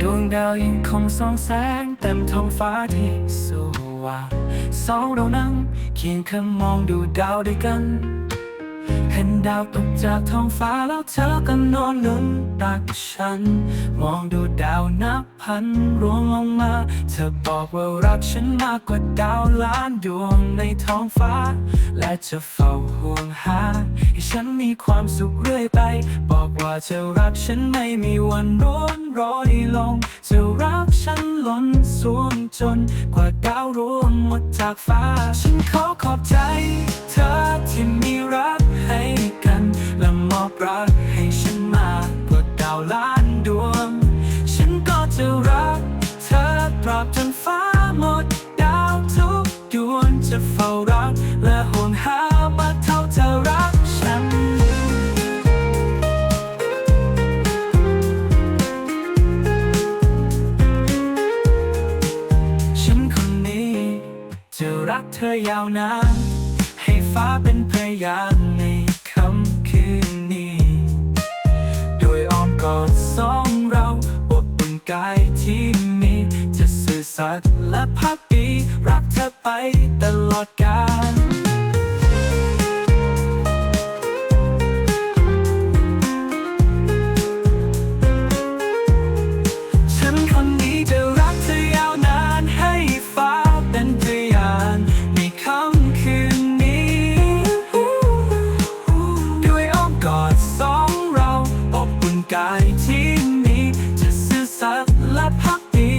ดวงดาวยังคงส่องแสงเต็มท้องฟ้าที่สว่างสองเรานั่งเคียงข้างมองดูดาวด้วยกัน เห็นดาวตกจากท้องฟ้าแล้วเธอก็นอนลุ้นรักฉัน มองดูดาวนับพันรวงลงมา เธอบอกว่ารักฉันมากกว่าดาวล้านดวงในท้องฟ้า และจะเฝ้าห่วงหาให้ฉันมีความสุขเรื่อยไป บอกว่าเธอรักฉันไม่มีวันร้อนรอยลงเธอรักฉันล้นสวงจนกว่าดาวร่วงหมดจากฟ้า ฉันขอขอบใจเธอ ธอยาวนานให้ฟ้าเป็นพยานในค่ำคืนนี้ โดยอ้อมกอดสองเราอบอุ่นกายที่มี จะสื่อสัตย์และพักดีรักเธอไปตลอดกาล กายที่มีจะซื่อสัตย์และพักดี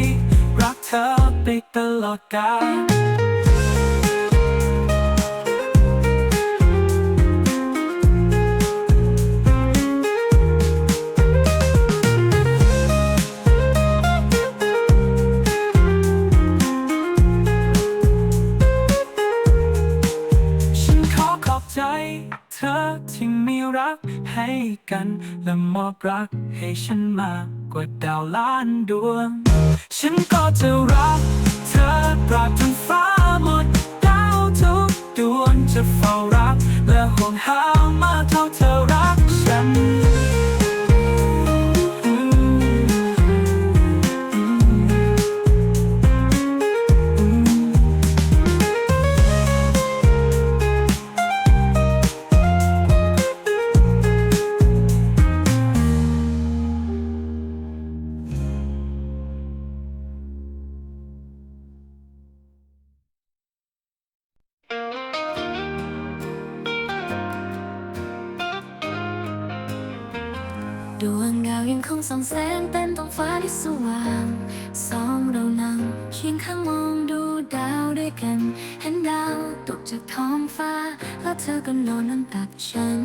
รักเธอไปตลอดกาลฉันขอขอบใจเธอที่มีรัก ให้กัน และมอบรักให้ฉันมากกว่าดาวล้านดวง ฉันก็จะรักเธอตราบจนฟ้าหมดดาวทุกดวงจะเฝ้ารักและห่วงหา ดวงดาวยังคงส่องแสงเต็มท้องฟ้าที่สว่างสองเรานั่งเคียงข้างมองดูดาวด้วยกัน เห็นดาวตกจากท้องฟ้า แล้วเธอก็นอนนั่งตักฉัน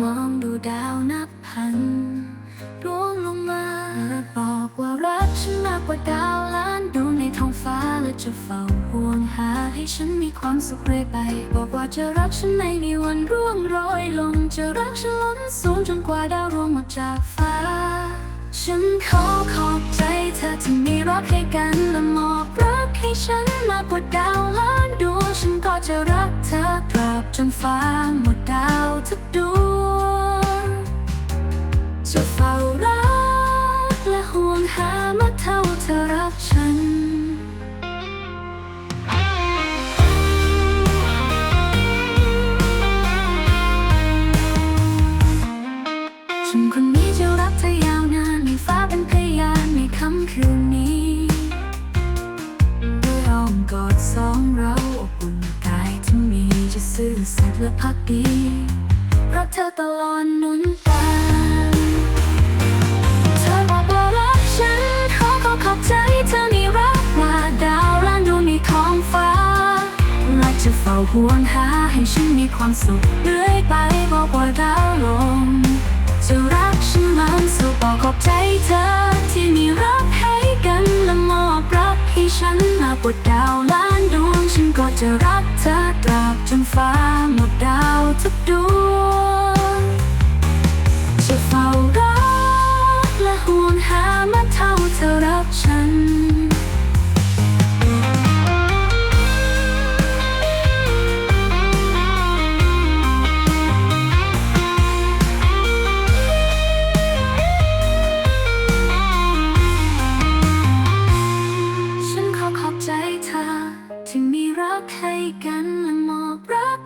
มองดูดาวนับพันร่วงลงมาบอกว่ารักฉันมากกว่าดาวล้านดวงในท้อง ฟ้าและจะเฝ้าห่วงหาให้ฉันมีความสุขเรื่อยไป บอกว่าจะรักฉันไม่มีวันร่วงโรยลง จะรักฉันล้นสูงจนกว่าดาวร่วงหมดจากฟ้า ฉันขอขอบใจเธอที่มีรักให้กันและมอบรักให้ฉันมากกว่าดาวล้านดวงฉันก็จะรักเธอตราบจนฟ้าหมดดาวทุกดวง สัตย์และพักดีเพรักเธอตลอดหนุนตาเธอบอกว่ารักฉันขอขอขอบใจเธอนี่รักว่าดาวล้านดวงในท้องฟ้าและจะเฝ้าห่วงหาให้ฉันมีความสุขเรื่อยไปบอกว่าดาวลงจะรักฉันมันสุขบอกขอบใจเธอที่มีรักให้กันและมอบรักให้ฉันมากกว่าดาวล้านดวงฉันก็จะรักเธอ ฟ้าหมดดาวทุกดวง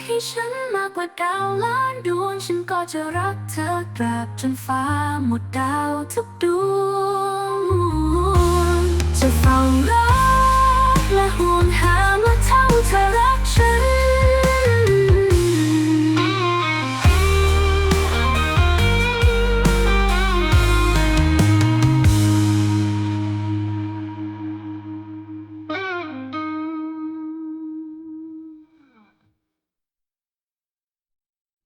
ให้ฉันมากกว่าดาวล้านดวง ฉันก็จะรักเธอตราบจนฟ้าหมดดาวทุกดวง จะเฝ้ารอ